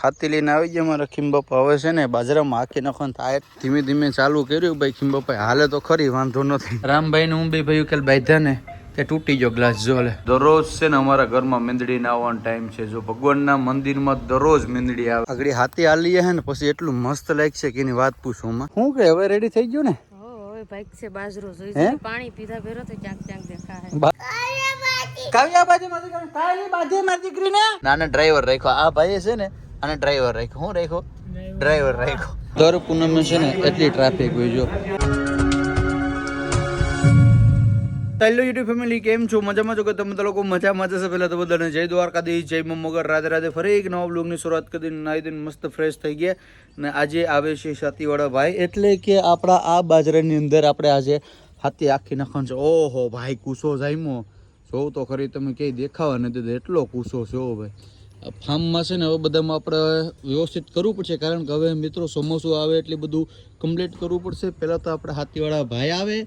ખાતી લઈને આવી ગયા મારા ખીમબાપા. હવે છે ને બાજરામાં હાકી નાખવાનું થાય. ધીમે ધીમે ચાલુ કર્યું ભાઈ ખીમબાપા હાલે તો ખરી વાંધો નથી. રામભાઈ ને હું બે ભાઈ ઉકેલ બાંધ્યા ને તે તૂટી ગયો ગ્લાસ જો લે દરરોજ છે ને અમારા ઘરમાં મીંદડી ના આવવાનો ટાઈમ છે. જો ભગવાનના મંદિરમાં દરરોજ મીંદડી આવે. આગળ હાથી હાલી હે ને પછી એટલું મસ્ત લાગશે કે એની વાત પૂછું માં શું કે હવે રેડી થઈ ગયું ને? હો હવે ભાઈ છે બાજરો. જોઈ પાણી પીધા ભેરો તો દેખાય કાવ્યા બાજુ દીકરીને? નાના ડ્રાઈવર રાખ્યો. આ ભાઈ છે ને આને ડ્રાઈવર રાખ્યો. હું રાખ્યો? ડ્રાઈવર રાખ્યો. દર પૂનમે છે ને એટલી ટ્રાફિક હોય જો. હેલો યુટ્યુબ ફેમિલી કેમ છો? મજામાં છો કે તમે તો લોકો મજામાં જશે પહેલાં તો બધાને જય દ્વારકાધીશ જય મમ્મગર. રાધે રાધે ફરી એક નવા બ્લોગની શરૂઆત કરી નાહી દઈને મસ્ત ફ્રેશ થઈ ગયા. ને આજે આવે છે સાતીવાળા ભાઈ. એટલે કે આપણા આ બાજરાની અંદર આપણે આજે હાથી આખી નાખવાનું છે. ઓહો ભાઈ કુસો જાયમો. જોવ તો ખરી તમે ક્યાંય દેખાવા નથી એટલો કુસો છો ભાઈ. ફાર્મમાં છે ને હવે બધામાં આપણે વ્યવસ્થિત કરવું પડશે, કારણ કે હવે મિત્રો ચોમાસું આવે એટલે બધું કમ્પ્લીટ કરવું પડશે. પહેલાં તો આપણે હાથીવાળા ભાઈ આવે,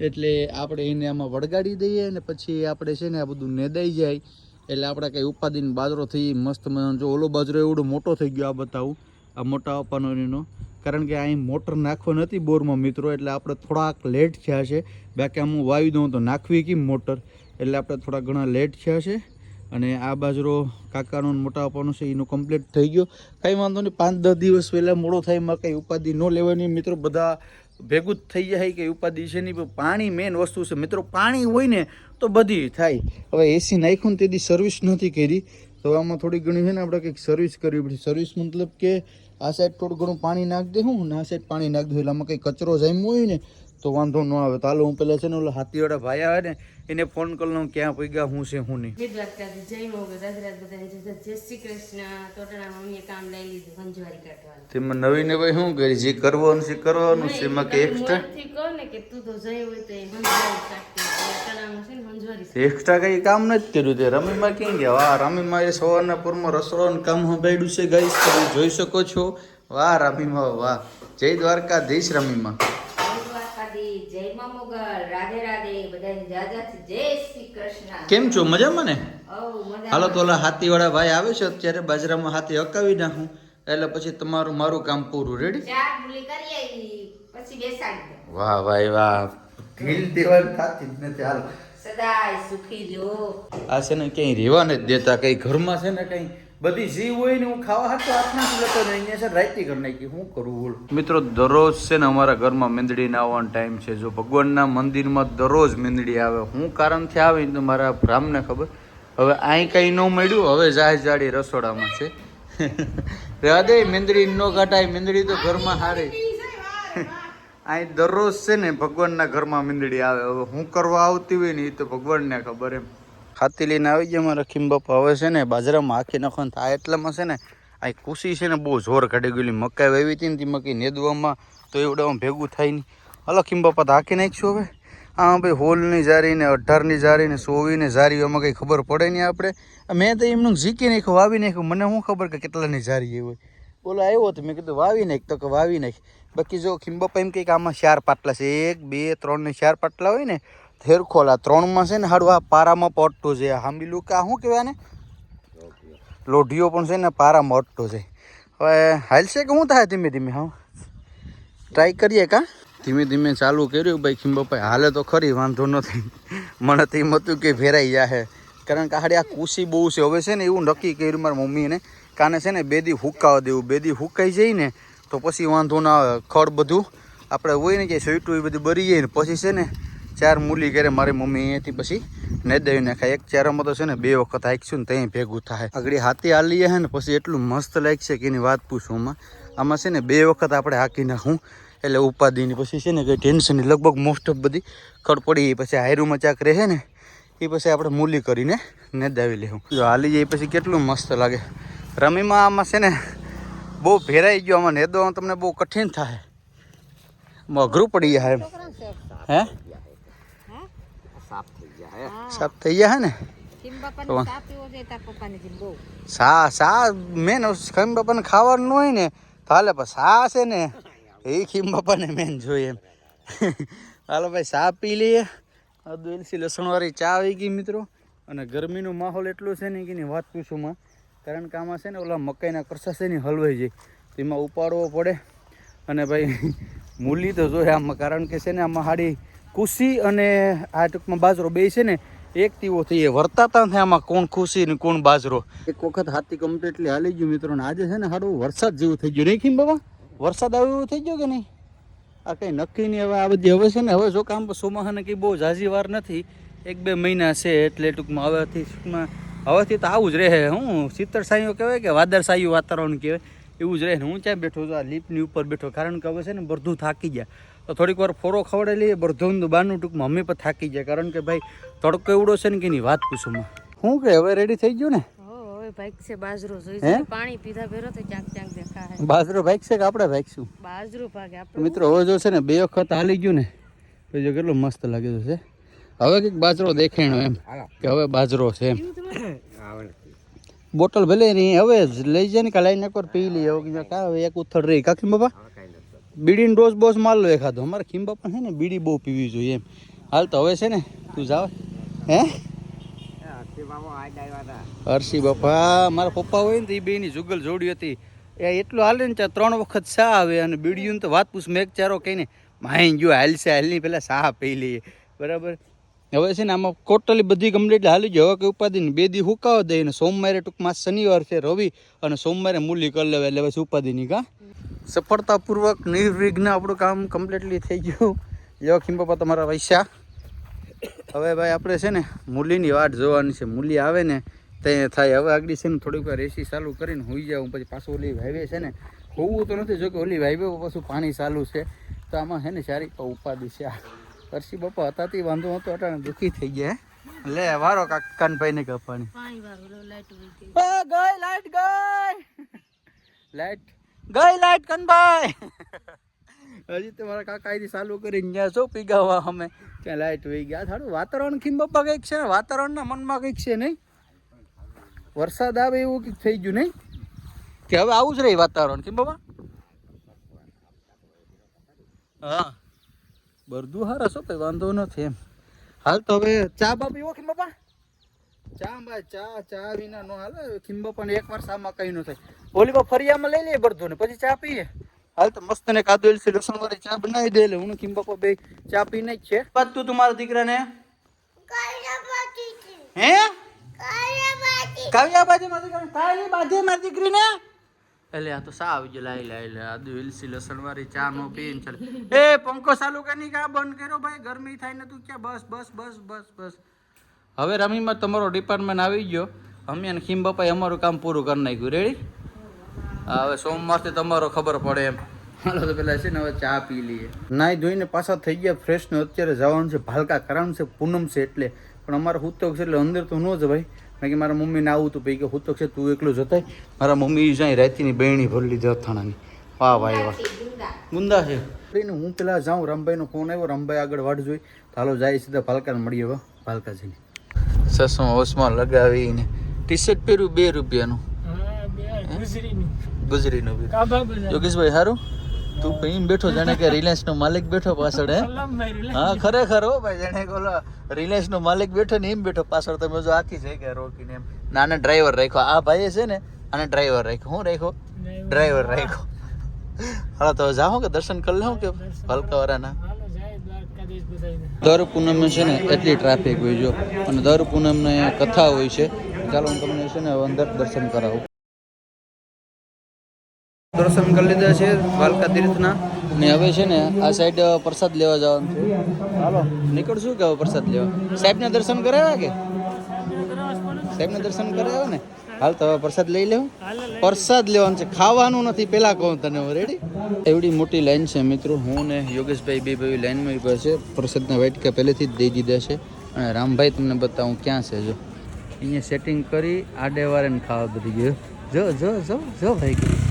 એટલે આપણે એને આમાં વળગાડી દઈએ અને પછી આપણે છે ને આ બધું નેદાઈ જાય. એટલે આપણે કંઈ ઉપાદીને બાજરો થઈ, મસ્ત જો ઓલો બાજરો એવડો મોટો થઈ ગયો, આ બતાવું. આ મોટા આપવાનો એનો. કારણ કે અહીં મોટર નાખવા નથી બોરમાં મિત્રો, એટલે આપણે થોડાક લેટ થયા છે. બાકી આમ હું વાવી દઉં તો નાખવી કેમ મોટર? એટલે આપણે થોડા ઘણા લેટ થયા છે. અને આ બાજરો કાકાનો મોટા આપવાનો છે, એનો કમ્પ્લીટ થઈ ગયો. કાંઈ વાંધો નહીં, પાંચ દસ દિવસ પહેલાં મોડો થાય, એમાં કંઈ ઉપાધિ ન લેવાની. મિત્રો, બધા ભેગું જ થઈ જાય કે ઉપાધિ છે નહીં, પણ પાણી મેઇન વસ્તુ છે. મિત્રો, પાણી હોય ને, તો બધી થાય. હવે એસી નાખ્યું ને તેથી સર્વિસ નથી કરી. તો આમાં થોડી ઘણી છે ને, આપણે કંઈક સર્વિસ કરવી પડશે સર્વિસ મતલબ કે આ સાઈડ થોડું ઘણું પાણી નાખ દેવું ને આ સાઈડ પાણી નાખ દઉં. એટલે આમાં કંઈ કચરો જામ્યો હોય ને તો વાંધો ન આવે. તો હાલો હું પહેલાં છે ને ઓલા હાથીવાળા ભાઈ આવે ને એને ફોન કરી લઉં ક્યાં પગ્યા હું છે હું નહીં. જય મોગલ. રાજરાત બધાને જય જય શ્રી કૃષ્ણ. ટોટણા મમ્મીએ કામ લઈ લીધું સંજવારી કાઢવાનું. તેમાં નવી ભાઈ શું કરી? જે કરવાનું છે કરવાનું છે એમાં કે એક્સ્ટ્રા કહો ને કે તું તો જઈ હોય સંજવારી કાઢતી. એક્સ્ટ્રા કઈ કામ નથી કર્યું તે? રમીમાં ક્યાં ગયા? વાહ રમીમાં એ સવારના પૂરમાં રસોડાનું કામ સંભાળ્યું છે ગાઈસ. તમે જોઈ શકો છો. વાહ રમીમાં વાહ. જય દ્વારકાધીશ રમીમાં. જય જય મા મોગલ રાધે રાધે બધાને જાજાથી જય શ્રી કૃષ્ણ. કેમ છો? મજામાં. ને હાલો તો ઓલા હાથીવાળા ભાઈ આવે છે અત્યારે બાજરામાં હાથી હકાવી નાખું. એટલે પછી તમારું મારું કામ પૂરું. રેડી ચાર મૂલી કરી પછી બેસાડી વાહ ભાઈ વાહ. ઢીલ દેવાની થતી જ નથી હાલ. સદાય સુખી રહ્યો આ છે ને ક્યાંય રહેવા નથી દેતા કઈ ઘરમાં છે ને કઈ બધી જીવ હોય ને હું ખાવા હાથ હાથમાં જ લેતો ને અહીંયા છે રાઈતી કરી નાખી. શું કરું બોલ? મિત્રો, દરરોજ છે ને અમારા ઘરમાં મીંદડી ના આવવાનો ટાઈમ છે. જો ભગવાનના મંદિરમાં દરરોજ મીંદડી આવે. હું કારણથી આવી તો મારા બ્રાહ્મને ખબર? હવે અહીં કંઈ ન મળ્યું, હવે જાય જાડી રસોડામાં છે. રહેવા દે, મીંદડી ન કાટાય મીંદડી તો ઘરમાં હારે. અહીં દરરોજ છે ને ભગવાનના ઘરમાં મીંદડી આવે. હવે હું કરવા આવતી હોય ને એ તો ભગવાનને ખબર એમ. ખાતી લઈને આવી ગયા મારા ખીમબાપા હવે છે ને બાજરામાં હાંકી નાખવાનું થાય એટલામાં છે ને આ કુશી છે ને બહુ જોર કાઢી ગયેલી. મકાઈ વાવી હતી ને તે મકાઈ નેદવામાં તો એવડામાં ભેગું થાય નહીં. હલો ખીમબાપા તો હાંકી નાખીશું હવે? આ ભાઈ હોલની જારીને, અઢારની જારીને, સોવીને જારી એમાં કંઈ ખબર પડે નહીં આપણે? મેં તો એમનું ઝીકી નાખ્યું, વાવી નાખ્યું. મને શું ખબર કે કેટલાની જારી હોય? બોલો, આવ્યો તો મેં કીધું વાવી નાખ, તો કે વાવી નાખ. બાકી જો ખીમબાપા એમ કંઈક આમાં ચાર પાટલા છે. એક, બે ત્રણ ને ચાર પાટલા હોય ને હેરખોલા ત્રણમાં છે ને હાડું આ પારામાં પટ્ટો છે. હાંબીલું કા શું કહેવાય ને? લોઢીઓ પણ છે ને પારામાં અટતો છે. હવે હાલશે કે શું થાય ધીમે ધીમે, હા? ટ્રાય કરીએ કા? ધીમે ધીમે ચાલુ કર્યું ભાઈ ખીમબાપાઈ હાલે તો ખરી, વાંધો નથી. મને તો એમ હતું કે ભેરાઈ જાહે. કારણ કે હાડે આ કુશી બહુ છે. હવે છે ને એવું નક્કી કર્યું મારી મમ્મીને કાને છે ને બેદી હુકાવા દેવું. બેદી હુકાઈ જાય ને તો પછી વાંધો ના ખડ બધું આપણે હોય ને કે સ્વીટું એ બધું બરી જાય ને પછી છે ને ચાર મૂલી કરે મારી મમ્મી અહીંયાથી પછી ને દઈ નાખાય. એક ચારામાં તો છે ને બે વખત હાંકશું ને ત્યાં ભેગું થાય. આગળ હાથી હાલી છે ને પછી એટલું મસ્ત લાગશે કે એની વાત પૂછું આમાં. આમાં છે ને બે વખત આપણે હાંકી નાખું. એટલે ઉપાધિની પછી છે ને કંઈ ટેન્શન નહીં. લગભગ મોસ્ટ ઓફ બધી ખડ પડી ગઈ પછી હાયરૂમાં ચાક રહે ને એ પછી આપણે મૂલી કરીને નેદાવી લેવું. જો હાલી જાય પછી કેટલું મસ્ત લાગે. રમીમાં આમાં છે ને બહુ ભેરાઈ ગયો આમાં નેદવામાં તમને બહુ કઠિન થાય. અઘરું પડી જાય એમ. હે? સાફ થઈ ગયા હે ને? તો સા સા મેન ખીમ બાપાને ખાવાનું ન હોય ને તો હાલે પણ સા છે ને એ ખીમ બાપાને મેન જોઈએ એમ. હાલો ભાઈ સા પી લઈએ. દુલસી લસણવાળી ચા આવી ગઈ મિત્રો અને ગરમીનો માહોલ એટલો છે ને કે એની વાત પૂછું માં. કારણ કે આમાં છે ને ઓલા મકાઈના કરસા છે ને હલવાઈ જાય. તો એમાં ઉપાડવો પડે. અને ભાઈ મૂલી તો જોઈએ આમાં કારણ કે છે ને આમાં હાડી કુશી અને આ ટૂંકમાં બાજરો બે છે ને, એક તીવો થઈ વર્તાતા થાય આમાં કોણ ખુશી ને કોણ બાજરો. એક વખત હાથી કમ્પ્લીટલી હાલી ગયું મિત્રો આજે છે ને સારું વરસાદ જેવું થઈ ગયું. નહીં ખીમ બાબા? વરસાદ આવ્યો એવું થઈ ગયો કે નહીં? આ કંઈ નક્કી નહીં. હવે આ બધી હવે છે ને, હવે જો કામ સોમાહાને કંઈ બહુ ઝાઝી વાર નથી. એક બે મહિના છે એટલે ટૂંકમાં હવેથી ટૂંકમાં હવેથી તો આવું જ રહે. હું શીતળ સાયું કહેવાય કે વાદળ સાયું વાતાવરણ કહેવાય. એવું જ રહે. હું ક્યાં બેઠો છું? આ લીપની ઉપર બેઠો. કારણ કે હવે છે ને બધું થાકી ગયા. તો થોડીક વાર ફોરો ખવડાવી લઈએ. બધું બાનું ટૂંકમાં મમ્મી પણ થાકી જાય કારણ કે ભાઈ તડકો એવડો છે ને કે એની વાત પૂછું હું કે હવે રેડી થઈ ગયું ને? હવે ભાઈક છે બાજરો. જોઈ છે પાણી પીધા ભેરો તો ચાક ચાક દેખાય બાજરો છે કે આપણે ભાગશું? બાજરો ભાગે આપણે મિત્રો હવે જો છે ને બે વખત હાલી ગયું ને તો જો કેટલું મસ્ત લાગે છે હવે કંઈક બાજરો દેખાણો એમ કે હવે બાજરો છે એમ. બોટલ ભલે નહીં હવે લઈ જાય ને કે લાઈને એકવાર પી લઈએ. હવે એક ઉથળ રહી. કાકી બાપા? બીડીનો ડોઝ બોસ માર લો એખાદો અમારે ખીંબા પણ છે ને બીડી બહુ પીવી જોઈએ એમ. હાલ તો હવે છે ને, તું જાવ. હે? હર્ષી બાપા, મારા પપ્પા હોય ને તો એ બેની જુગલ જોડી હતી. એ એટલું હાલે ને ત્રણ વખત સા આવે અને બીડીયું તો વાત પૂછ મેઘ ચારો કહીને માઈ ગયો હાલશે હાલની પહેલાં સાહ પી લઈએ. બરાબર? હવે છે ને આમાં ટોટલી બધી કમ્પ્લીટ હાલી ગયો હવે કે ઉપાધિ બે દી હુકાવ દે ને સોમવારે ટૂંકમાં શનિવાર છે રવિ અને સોમવારે મૂલી કરી લેવા એટલે બસ ઉપાધિ નહીં કા? સફળતાપૂર્વક નિર્વિઘ્ન આપણું કામ કમ્પ્લીટલી થઈ ગયું. જો ખીમ બાપા તમારા પૈસા. હવે ભાઈ આપણે છે ને મૂલીની વાટ જોવાની છે. મૂલી આવે ને તે થાય. હવે આગળ છે ને થોડીક વાર એસી ચાલુ કરીને હોઈ જાઉં. પછી પાછું ઓલી હાઈવે છે ને હોવું તો નથી જો કે ઓલી હાઈવે પાછું પાણી ચાલુ છે. તો આમાં છે ને સારી ઉપાધિ છે. આ હર્ષી બાપા હતાથી વાંધો હતો અટાણે દુઃખી થઈ ગયા લે વારો કાકાને ને કપાણી ગઈ લાઈટ ગઈ. લાઈટ ગઈ લાઈટ કનભાઈ હજી તો મારા કાકા અહીંથી ચાલુ કરીને ગયા છો, પીગાવા અમે. ત્યાં લાઈટ વહી ગયા? થાડું વાતાવરણ ખીમ બાપા કંઈક છે ને, વાતાવરણના મનમાં કંઈક છે નહીં. વરસાદ આવે એવું કંઈક થઈ ગયું નહીં? કે હવે આવું જ રહી વાતાવરણ ખીમ બાબા હા. બધું હારા છો કંઈ, વાંધો નથી એમ. હાલ તો હવે ચા બા પીવો ખીમ બાપા? ચા ભાઈ ચા ચા વિના નો હાલે ખીંબો એક વાર સામાં કઈ ન થાય. ઓલી બા ફરિયામાં લઈ લઈએ બધું ને પછી ચા પીએ. હાલ તો મસ્ત ને કાદુ એલસી લસણ વાળી ચા બનાવી દે એટલે હું ખીંબા પર બે ચા પી નાખ છે. બાદ તું તમારા દીકરાને? હે? કાવ્યા બાજી મારી દીકરાને? કાલી બાજી મારી દીકરીને? એટલે આ તો સા આવી ગયો લાઈ લાઈ લે આદુ એલસી લસણ વાળી ચા નો પીને ચાલે. એ પંખો ચાલુ કરી કા બંધ કર્યો ભાઈ? ગરમી થાય ને તું કે બસ બસ બસ બસ બસ. હવે રમીમાં તમારો ડિપાર્ટમેન્ટ આવી ગયો. અમે અને ખીમ બાપાએ અમારું કામ પૂરું કરી નાખ્યું. રેડી હવે સોમવારથી તમારો ખબર પડે એમ. હાલો તો પેલા છે ને હવે ચા પી લઈએ. નાઈ ધોઈને પાછા થઈ ગયા ફ્રેશ ને અત્યારે જવાનું છે ભાલકા કરવાનું છે પૂનમ છે એટલે. પણ અમારે હુતક છે એટલે અંદર તો ન જ ભાઈ કારણ કે મારા મમ્મીને આવું હતું ભાઈ કે હુતક છે તું એકલું જતાય મારા મમ્મી જાય રાતીની બહેણી ભરી લીધી અથાણાની. વાહ વાહ વાહ. ગુંદા છે. હું પેલા જાઉં રામભાઈનો ફોન આવ્યો રામભાઈ આગળ વાટ જોઈ. તો હાલો જાય સીધા ભાલકાને મળીએ હવે ભાલકા જઈને સસમાં હોશમાં લગાવીને. ટી શર્ટ પહેર્યું બે રૂપિયાનું. ગુજરીનું બી યોગેશભાઈ સારું તું કઈ બેઠો જાણે કે રિલાયન્સ નો માલિક બેઠો પાછળ હે? હા ખરેખર હો ભાઈ જાણે બોલો રિલાયન્સ નો માલિક બેઠો ને એમ બેઠો પાછળ. તમે જો આખી જગ્યા રોકીને એમ નાના ડ્રાઈવર રાખ્યો. આ ભાઈએ છે ને આને ડ્રાઈવર રાખ્યો. હું રાખ્યો? ડ્રાઈવર રાખ્યો. હા તો જાઓ કે દર્શન કરી લઉં કે હલકાવાળાના. દર પૂનમે છે ને એટલી ટ્રાફિક હોય જો. અને દર પૂનમને કથા હોય છે. ચાલો હું તમને છે ને અંદર દર્શન કરાવું. દર્શન કરી લીધા છે દ્વારકા તીર્થના. ને હવે છે ને આ સાઈડ પ્રસાદ લેવા જવાનું છે. હાલો, નીકળશું કે હવે પ્રસાદ લેવા? સાહેબને દર્શન કરાવ્યા કે? સાહેબને દર્શન કરાવ્યા ને? હાલ તો હવે પ્રસાદ લઈ લેવું. પ્રસાદ લેવાનું છે. ખાવાનું નથી, પેલા કહું તને રેડી એવડી મોટી લાઈન છે મિત્રો. હું ને યોગેશભાઈ બે ભાઈ લાઈનમાં ઊભા છે. પ્રસાદના વાટકા પહેલેથી જ દઈ દીધા છે. અને રામભાઈ તમને બતાવું ક્યાં છે, જો. અહીંયા સેટિંગ કરી આડે વારે ખાવા બધી ગયો. જો જો જો જો ભાઈ.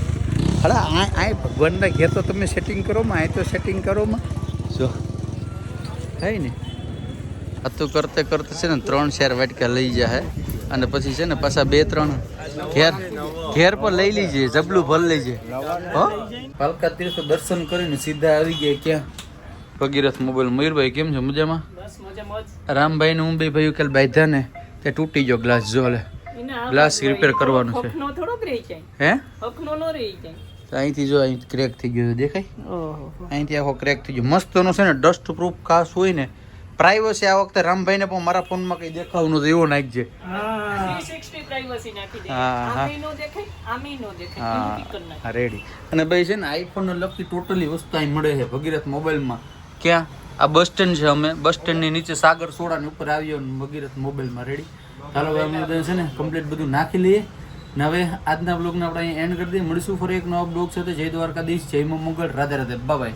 અરે આ આ ભગવાનના ઘેર તો તમે સેટિંગ કરો માં આ તો સેટિંગ કરો માં જો. થાય ને? આ તો કરતે કરતે છે ને ત્રણ શેર વાટકા લઈ જાય અને પછી છે ને પાછા બે ત્રણ ઘેર ઘેર પર લઈ લીજે જબલું ભર લેજે. હો? પાલકા તીર્થ દર્શન કરીને સીધા આવી ગયા ક્યાં? ભગીરથ મોબાઈલ મયુરભાઈ કેમ છે મજામાં? રામભાઈ ને હું બે ભાઈ કાલ બાંધ્યા ને તે તૂટી ગયો ગ્લાસ જો લે ગ્લાસ રિપેર કરવાનું છે. હે? હકનો નો રહી જાય. તો અહીંથી જો અહીં ક્રેક થઈ ગયો દેખાય? અહીંથી આખો ક્રેક થઈ ગયો. મસ્તનો છે ને ડસ્ટ પ્રૂફ ખાસ હોય ને પ્રાઇવસી આ વખતે રામભાઈને પણ મારા ફોનમાં કઈ દેખાવું નતું એવો નાખજે હા. 360 પ્રાઇવસી નાખી દે. હા, રેડી અને ભાઈ છે ને આઈફોન ને લગતી ટોટલી વસ્તુ અહીં મળે છે ભગીરથ મોબાઈલમાં. ક્યાં? આ બસ સ્ટેન્ડ છે અમે. બસ સ્ટેન્ડની નીચે સાગર સોડાની ઉપર આવ્યો ભગીરથ મોબાઈલમાં રેડી ચાલો હવે અમે છે ને કમ્પ્લીટ બધું નાખી લઈએ. ને હવે આજના બ્લોગને આપણે અહીં એન્ડ કરી દઈએ. મળીશું ફરી એક નવા બ્લોગ સાથે. જય દ્વારકાધીશ, જય મોગલ. રાધે રાધે. બાય